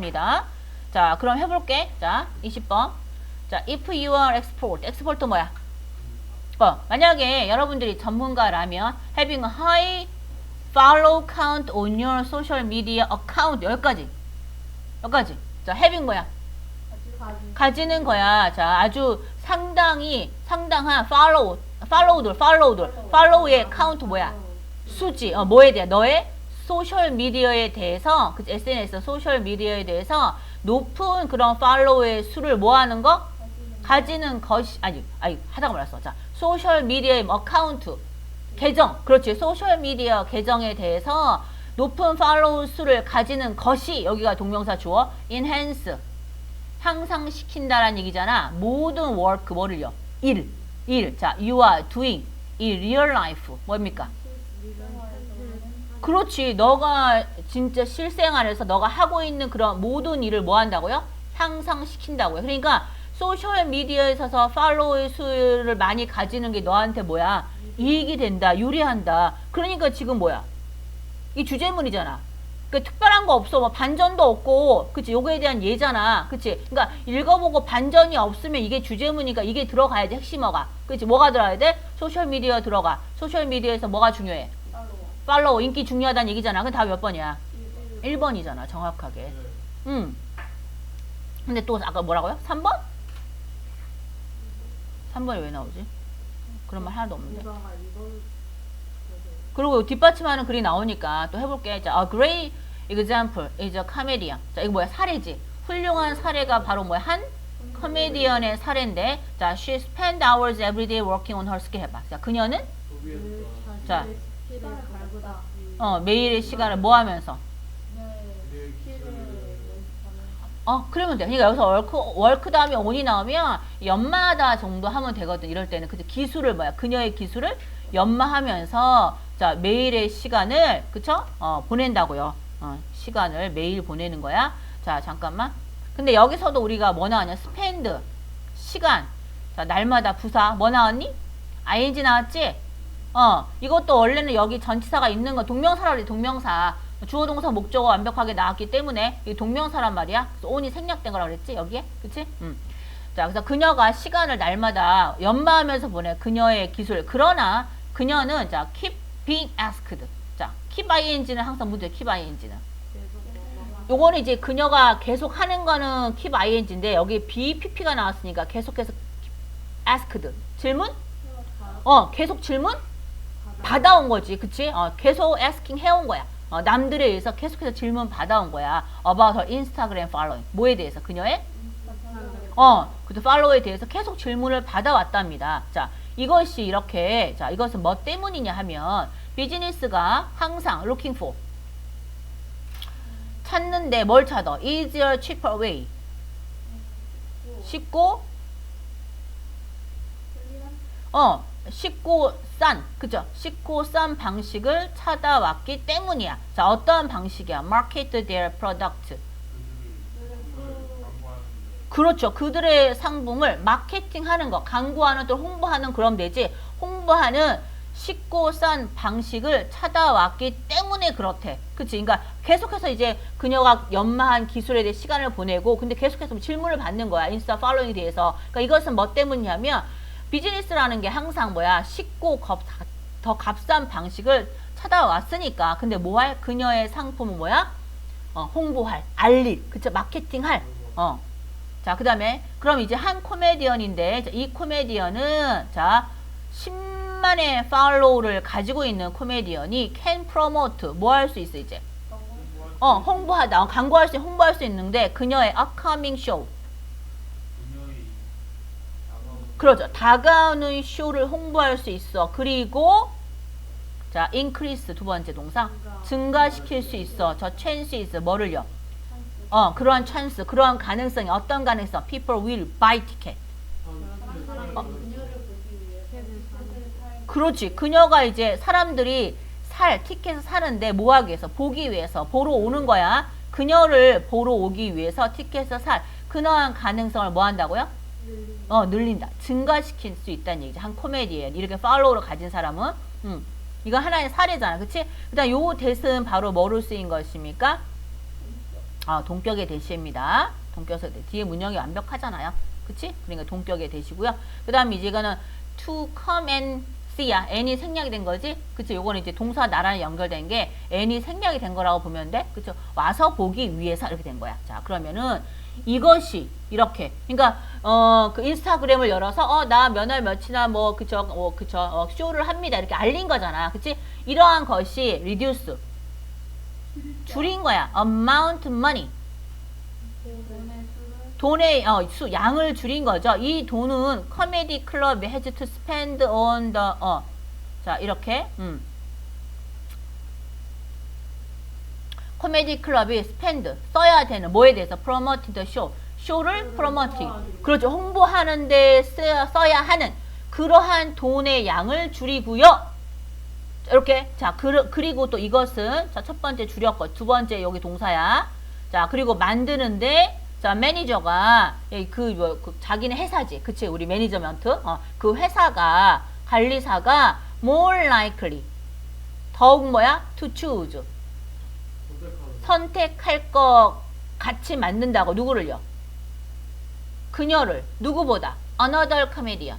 있습니다. 자, 그럼 해볼게. 자, 20번. 자, if you are export. export 뭐야? 어, 만약에 여러분들이 전문가라면 having a high follow count on your social media account 여기까지. 여기까지. 자, having 뭐야? 가지는 거야. 자, 아주 상당히 상당한 follow, follow들, follow들, follow의 count 뭐야? 수지. 어, 뭐에 대한 너의 소셜 미디어에 대해서 그 SNS 소셜 미디어에 대해서 높은 그런 팔로우의 수를 뭐 하는 거? 가지는 것이 아니 아니 하다가 말았어. 자, 소셜 미디어의 어카운트 계정. 그렇지. 소셜 미디어 계정에 대해서 높은 팔로우 수를 가지는 것이 여기가 동명사 주어 enhance 향상시킨다라는 얘기잖아. 모든 work 뭐를요? 일. 일. 자, you are doing in real life. 뭡니까? 그렇지. 너가 진짜 실생활에서 너가 하고 있는 그런 모든 일을 뭐 한다고요? 향상시킨다고요. 그러니까 소셜 미디어에 있어서 팔로워의 수를 많이 가지는 게 너한테 뭐야? 이익이 된다. 유리한다. 그러니까 지금 뭐야? 이 주제문이잖아. 그 특별한 거 없어. 뭐 반전도 없고, 그치? 요거에 대한 예잖아. 그치? 그러니까 읽어보고 반전이 없으면 이게 주제문이니까 이게 들어가야 돼. 핵심어가. 그치? 뭐가 들어가야 돼? 소셜 미디어 들어가. 소셜 미디어에서 뭐가 중요해? 팔로우 인기 중요하다는 얘기잖아. 그럼 다몇 번이야? 1번 이잖아. 정확하게. 음. 근데 또 아까 뭐라고요? 3번? 3번이 왜 나오지? 그런 말 하나도 없는데. 그리고 뒷받침하는 글이 나오니까 또 해볼게. 자, a great example is a comedian. 자, 이거 뭐야? 사례지. 훌륭한 사례가 바로 뭐야? 한 코미디언의 사례인데, 자, she spent hours every day working on her skill 해봐. 자, 그녀는 자. 어, 매일의 시간을 뭐 하면서? 어, 그러면 돼. 그러니까 여기서 월크, 월크 다음에 온이 나오면 연마하다 정도 하면 되거든. 이럴 때는. 그치? 기술을 뭐야? 그녀의 기술을 연마하면서 자, 매일의 시간을, 그쵸? 어, 보낸다고요. 어, 시간을 매일 보내는 거야. 자, 잠깐만. 근데 여기서도 우리가 뭐 나왔냐? 스펜드. 시간. 자, 날마다 부사. 뭐 나왔니? ing 나왔지? 어, 이것도 원래는 여기 전치사가 있는 거, 동명사라 그래, 동명사. 주어, 동사, 목적어 완벽하게 나왔기 때문에 이 동명사란 말이야. on이 생략된 거라 그랬지, 여기에? 그치? 음. 자, 그래서 그녀가 시간을 날마다 연마하면서 보내, 그녀의 기술. 그러나, 그녀는, 자, keep being asked. 자, keep ing는 항상 문제, keep ing는. 요거는 이제 그녀가 계속 하는 거는 keep ing인데, 여기 BPP가 나왔으니까 계속해서 asked. 질문? 어, 계속 질문? 받아온 거지, 그치? 어, 계속 asking 해온 거야. 어, 남들에 의해서 계속해서 질문 받아온 거야. about her Instagram following. 뭐에 대해서? 그녀의? 어, 그 팔로워에 대해서 계속 질문을 받아왔답니다. 자, 이것이 이렇게, 자, 이것은 뭐 때문이냐 하면, 비즈니스가 항상 looking for. 찾는데 뭘 찾아? easier, cheaper way. 쉽고, 어, 쉽고 싼, 그죠? 쉽고 싼 방식을 찾아왔기 때문이야. 자, 어떠한 방식이야? Market their product. 그렇죠. 그들의 상품을 마케팅하는 거, 광고하는 또 홍보하는 그럼 되지. 홍보하는 쉽고 싼 방식을 찾아왔기 때문에 그렇대. 그치? 그러니까 계속해서 이제 그녀가 연마한 기술에 대해 시간을 보내고, 근데 계속해서 질문을 받는 거야. 인스타 팔로잉에 대해서. 그러니까 이것은 뭐 때문이냐면, 비즈니스라는 게 항상 뭐야? 쉽고 겁, 더 값싼 방식을 찾아왔으니까. 근데 뭐 할 그녀의 상품은 뭐야? 어, 홍보할 알릴 그쵸? 마케팅할. 어 자 그 다음에 그럼 이제 한 코미디언인데 자, 이 코미디언은 자 10만의 팔로우를 가지고 있는 코미디언이 can promote 뭐 할 수 있어 이제? 어 홍보하다. 어, 광고할 수 홍보할 수 있는데 그녀의 upcoming show 그러죠. 다가오는 쇼를 홍보할 수 있어. 그리고 자, increase 두 번째 동사 증가 시킬 수 있어. 저 chances 뭐를요? 어, 그러한 찬스, 그러한 가능성이 어떤 가능성? People will buy ticket. 어. 그렇지. 그녀가 이제 사람들이 살 티켓을 사는데 뭐 하기 위해서? 보기 위해서 보러 오는 거야. 그녀를 보러 오기 위해서 티켓을 살 그러한 가능성을 뭐 한다고요? 어, 늘린다. 증가시킬 수 있다는 얘기죠. 한 코미디언. 이렇게 팔로우를 가진 사람은. 음. 이거 하나의 사례잖아. 그치? 그 다음 요 대은 바로 뭐로 쓰인 것입니까? 아, 동격의 대시입니다. 동격의 대 뒤에 문형이 완벽하잖아요. 그치? 그러니까 동격의 대시고요. 그 다음에 이제 이거는 to come and see야. n이 생략이 된 거지? 그치? 요거는 이제 동사 나랑 연결된 게 n이 생략이 된 거라고 보면 돼. 그쵸? 와서 보기 위해서 이렇게 된 거야. 자, 그러면은 이것이 이렇게. 그러니까 어, 그 인스타그램을 열어서 어, 나 몇월 며칠이나 뭐 그쵸? 어, 그쵸? 어, 쇼를 합니다. 이렇게 알린 거잖아. 그치? 이러한 것이 reduce 줄인 거야. amount money. 돈의 어, 수 양을 줄인 거죠. 이 돈은 코미디 클럽이 has to spend on the 어. 자, 이렇게 음. 코미디 클럽이 spend 써야 되는 뭐에 대해서 promoting the show. 쇼를 promoting. 그렇죠. 홍보하는 데 써야, 써야 하는 그러한 돈의 양을 줄이고요. 이렇게 자 그, 그리고 또 이것은 자 첫 번째 줄였고 두 번째 여기 동사야 자 그리고 만드는데 자 매니저가 예, 그, 뭐, 그 자기네 회사지 그치 우리 매니저먼트 어, 그 회사가 관리사가 more likely 더욱 뭐야 to choose 선택할 것 같이 만든다고 누구를요 그녀를 누구보다 another comedian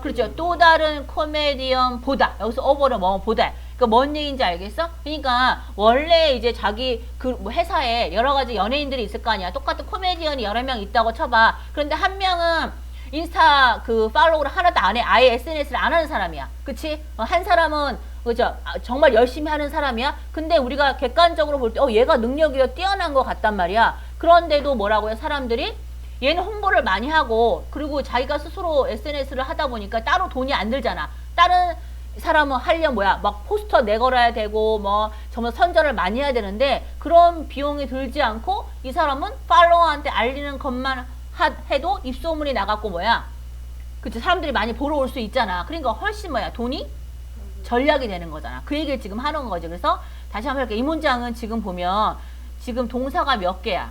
그렇죠. 또 다른 코미디언 보다. 여기서 오버를 뭐 보다. 그러니까 뭔 얘기인지 알겠어? 그러니까 원래 이제 자기 그뭐 회사에 여러 가지 연예인들이 있을 거 아니야. 똑같은 코미디언이 여러 명 있다고 쳐봐. 그런데 한 명은 인스타 그 팔로우를 하나도 안 해. 아예 SNS를 안 하는 사람이야. 그치? 어, 한 사람은 그죠? 아, 정말 열심히 하는 사람이야. 근데 우리가 객관적으로 볼 때, 어, 얘가 능력이 뛰어난 것 같단 말이야. 그런데도 뭐라고요? 사람들이 얘는 홍보를 많이 하고 그리고 자기가 스스로 SNS를 하다 보니까 따로 돈이 안 들잖아. 다른 사람은 하려면 뭐야 막 포스터 내걸어야 되고 뭐 정말 선전을 많이 해야 되는데 그런 비용이 들지 않고 이 사람은 팔로워한테 알리는 것만 하, 해도 입소문이 나갔고 뭐야 그치 사람들이 많이 보러 올 수 있잖아. 그러니까 훨씬 뭐야 돈이 전략이 되는 거잖아. 그 얘기를 지금 하는 거지. 그래서 다시 한번 할게. 이 문장은 지금 보면 지금 동사가 몇 개야?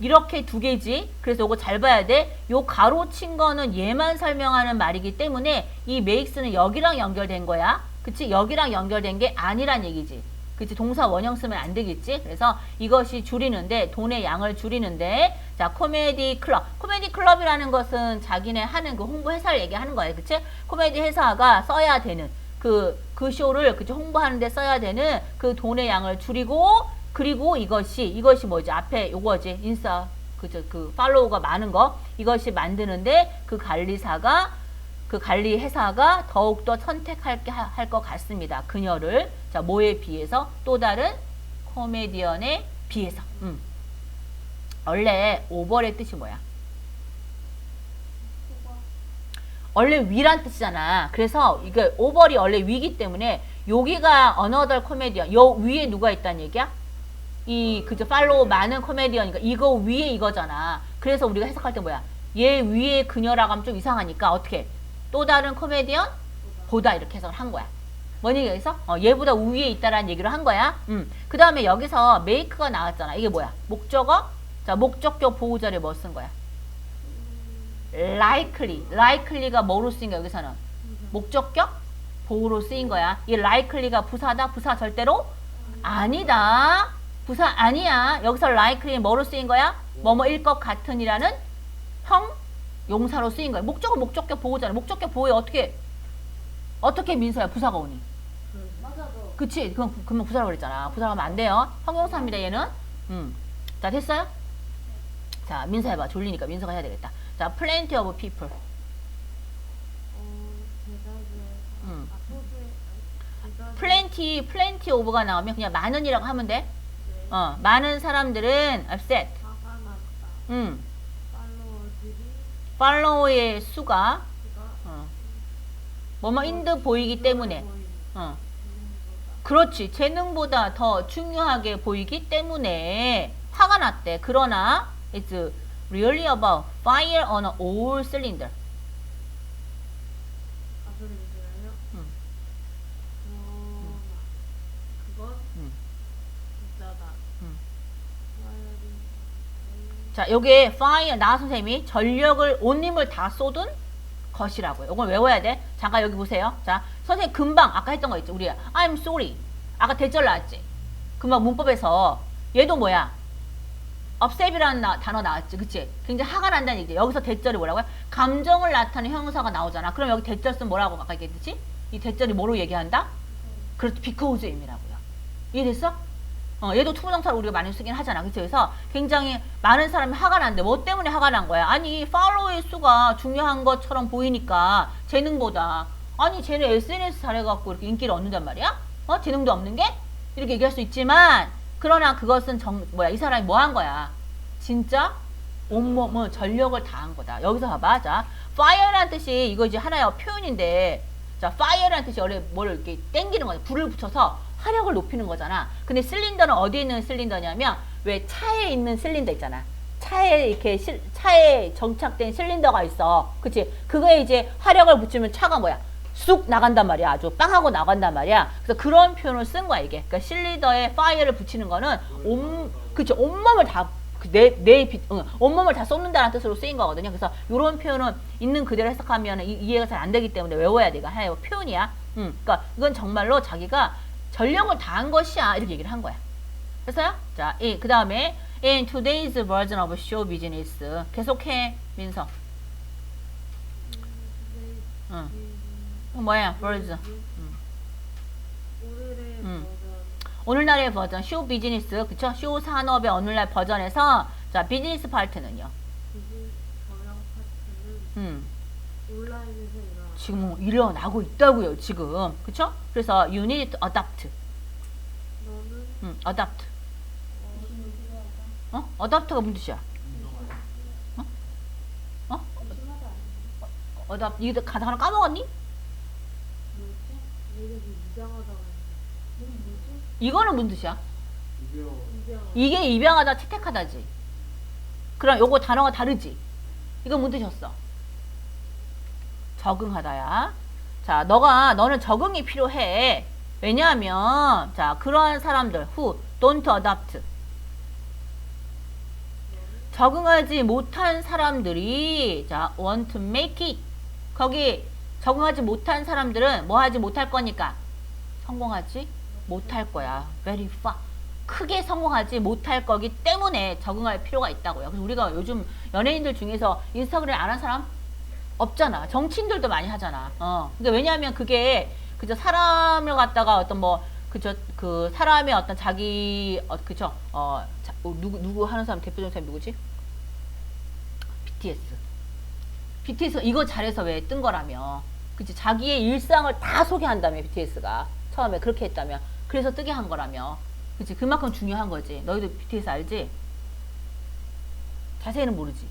이렇게 두 개지. 그래서 이거 잘 봐야 돼. 요 가로친 거는 얘만 설명하는 말이기 때문에 이 makes는 여기랑 연결된 거야. 그치? 여기랑 연결된 게 아니란 얘기지. 그치? 동사 원형 쓰면 안 되겠지? 그래서 이것이 줄이는데, 돈의 양을 줄이는데, 자, 코미디 클럽. 코미디 클럽이라는 것은 자기네 하는 그 홍보 회사를 얘기하는 거예요. 그치? 코미디 회사가 써야 되는 그, 그 쇼를, 그치? 홍보하는데 써야 되는 그 돈의 양을 줄이고, 그리고 이것이 이것이 뭐지 앞에 요거지 인싸 그저 그 팔로우가 많은 거 이것이 만드는데 그 관리사가 그 관리 회사가 더욱더 선택할 게할것 같습니다. 그녀를 자 뭐에 비해서 또 다른 코미디언에 비해서 음. 원래 오버의 뜻이 뭐야? 원래 위란 뜻이잖아. 그래서 이게 오버이 원래 위기 때문에 여기가 another 코미디언 요 위에 누가 있다는 얘기야? 이 그저 팔로우 많은 코미디언이니까 이거 위에 이거잖아. 그래서 우리가 해석할 때 뭐야? 얘 위에 그녀라고 하면 좀 이상하니까 어떻게? 또 다른 코미디언 보다 이렇게 해석을 한 거야. 뭔 얘기겠어? 어, 얘보다 위에 있다라는 얘기를 한 거야. 음. 그 다음에 여기서 make가 나왔잖아. 이게 뭐야? 목적어? 자, 목적격 보호자를 뭐 쓴 거야? Likely. likely가 뭐로 쓰인 거야, 여기서는? 목적격? 보호로 쓰인 거야. 이 likely가 부사다? 부사 절대로? 아니다. 부사 아니야. 여기서 likely 뭐로 쓰인 거야? 뭐뭐일 것 같은이라는 형 용사로 쓰인 거야. 목적은 목적격 보호잖아. 목적격 보호에 어떻게 어떻게 민서야 부사가 오니? 그치? 그럼 그러면 부사라고 그랬잖아. 부사가 하면 안 돼요. 형용사입니다. 얘는. 음. 자 됐어요? 자 민서 해봐. 졸리니까 민서가 해야 되겠다. 자 plenty of people. 음. plenty plenty of가 나오면 그냥 많은이라고 하면 돼. 네. 어 많은 사람들은 upset. 음. 팔로워의 수가 어. 뭐뭐 인드 보이기 때문에 어. 그렇지 재능보다 더 중요하게 보이기 때문에 화가 났대 그러나 it's really about fire on all cylinder. 어자 여기에 fire 나 선생님이 전력을 온 힘을 다 쏟은 것이라고요. 이걸 외워야 돼. 잠깐 여기 보세요. 자 선생님 금방 아까 했던 거 있지 우리 I'm sorry. 아까 대절 나왔지? 금방 문법에서. 얘도 뭐야 나- 단어 나왔지, 그치? 굉장히 화가 난다는 얘기지. 여기서 대절이 뭐라고요? 감정을 나타내는 형용사가 나오잖아. 그럼 여기 대절 쓰면 뭐라고 아까 얘기했지? 이 대절이 뭐로 얘기한다? 그렇죠. 의미라고요. 이해됐어? 어, 얘도 투부정사를 우리가 많이 쓰긴 하잖아. 그치? 그래서 굉장히 많은 사람이 화가 난데 뭐 때문에 화가 난 거야? 아니, 팔로워의 수가 중요한 것처럼 보이니까 재능보다 아니, 쟤는 SNS 잘해갖고 이렇게 인기를 얻는단 말이야? 어? 재능도 없는 게? 이렇게 얘기할 수 있지만 그러나 그것은 정, 뭐야, 이 사람이 뭐 한 거야? 진짜 온몸은 전력을 다한 거다. 여기서 봐봐. 자, fire라는 뜻이 이거 이제 하나의 표현인데 자, fire라는 뜻이 원래 뭘 이렇게 땡기는 거야. 불을 붙여서 화력을 높이는 거잖아. 근데 실린더는 어디에 있는 실린더냐면 왜 차에 있는 실린더 있잖아. 차에 이렇게 실, 차에 정착된 실린더가 있어. 그치? 그거에 이제 화력을 붙이면 차가 뭐야? 쑥 나간단 말이야. 아주 빵하고 나간단 말이야. 그래서 그런 표현을 쓴 거야, 이게. 그러니까 실리더에 파이어를 붙이는 거는 온, 그치, 온몸을 다, 그 내, 내, 빛, 응, 온몸을 다 쏟는다는 뜻으로 쓰인 거거든요. 그래서 이런 표현은 있는 그대로 해석하면 이, 이해가 잘 안 되기 때문에 외워야 돼. 이거 하나의 표현이야. 응, 그러니까 이건 정말로 자기가 전력을 다한 것이야. 이렇게 얘기를 한 거야. 됐어요? 자, 이, 그 다음에 in today's version of show business. 계속해, 민서. 응. 이거 뭐야. 오늘의 음. 버전. 오늘날의 버전 쇼 비즈니스. 그쵸? 쇼 산업의 오늘날 버전에서 자 비즈니스 파트는요? 비즈 경영 파트는 음 온라인에서 일어나 지금 일어나고 있다고요 지금. 그쵸? 그래서 you need to adapt 너는? 음 adapt 어, 어 adapt가 무슨 뜻이야? 어? 어? adapt 이거 가사 하나 까먹었니? 이거는 무슨 뜻이야? 이게 입양하다 채택하다지. 그럼 요거 단어가 다르지? 이건 무슨 뜻이었어? 적응하다야. 자 너가 너는 적응이 필요해. 왜냐하면 자 그러한 사람들 who don't adapt. 적응하지 못한 사람들이 자 want to make it. 거기 적응하지 못한 사람들은 뭐 하지 못할 거니까 성공하지 못할 거야 very far 크게 성공하지 못할 거기 때문에 적응할 필요가 있다고요. 그래서 우리가 요즘 연예인들 중에서 인스타그램 안 한 사람 없잖아. 정치인들도 많이 하잖아. 어. 근데 왜냐하면 그게 그저 사람을 갖다가 어떤 뭐 그저 그 사람의 어떤 자기 어 그죠 어 자, 어, 누구 누구 하는 사람 대표적인 사람 누구지? BTS. BTS 이거 잘해서 왜 뜬 거라며. 그치 자기의 일상을 다 소개한다며 BTS가 처음에 그렇게 했다며. 그래서 뜨게 한 거라며. 그치 그만큼 중요한 거지. 너희도 BTS 알지? 자세히는 모르지.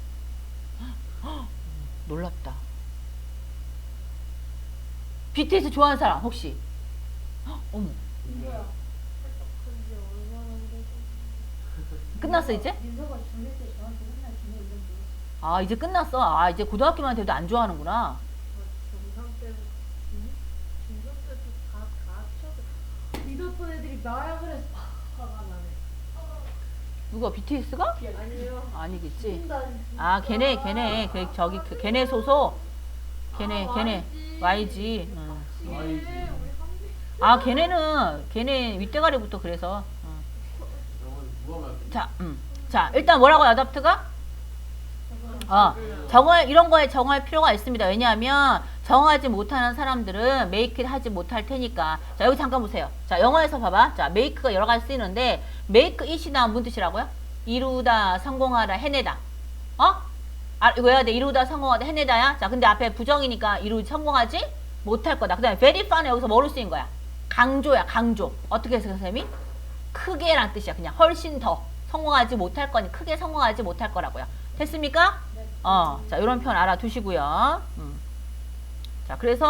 헉, 놀랍다. BTS 좋아하는 사람 혹시? 헉, 어머? 끝났어 이제? 아 이제 끝났어. 아 이제 고등학교만 돼도 안 좋아하는구나. 아, 정상 때는 중- 중学때도 다, 다 합쳐서 믿었던 애들이 나야 그래서 화가 나네 누가 BTS가? 아니요 아니겠지. 난아 걔네 걔네 그 저기 그 걔네 소속 걔네 아, 걔네 YG. 응. 우리 선배 아 걔네는 걔네 윗대가리부터 그래서. 응. 자, 음. 자 일단 뭐라고 어답트가? 어, 정할 이런 거에 정할 필요가 있습니다. 왜냐하면 정하지 못하는 사람들은 it 하지 못할 테니까. 자 여기 잠깐 보세요. 자 영어에서 봐봐. 자 make가 여러 가지 쓰이는데 make it이 나온 무슨 뜻이라고요? 이루다, 성공하다, 해내다. 어? 아 이거 해야 돼. 이루다, 성공하다, 해내다야. 자 근데 앞에 부정이니까 이루 성공하지 못할 거다. 그다음에 very fun은 여기서 뭐로 쓰인 거야? 강조야, 강조. 어떻게 해서 선생님이? 크게란 뜻이야. 그냥 훨씬 더 성공하지 못할 거니 크게 성공하지 못할 거라고요. 됐습니까? 어, 자, 이런 표현 알아두시고요. 음. 자, 그래서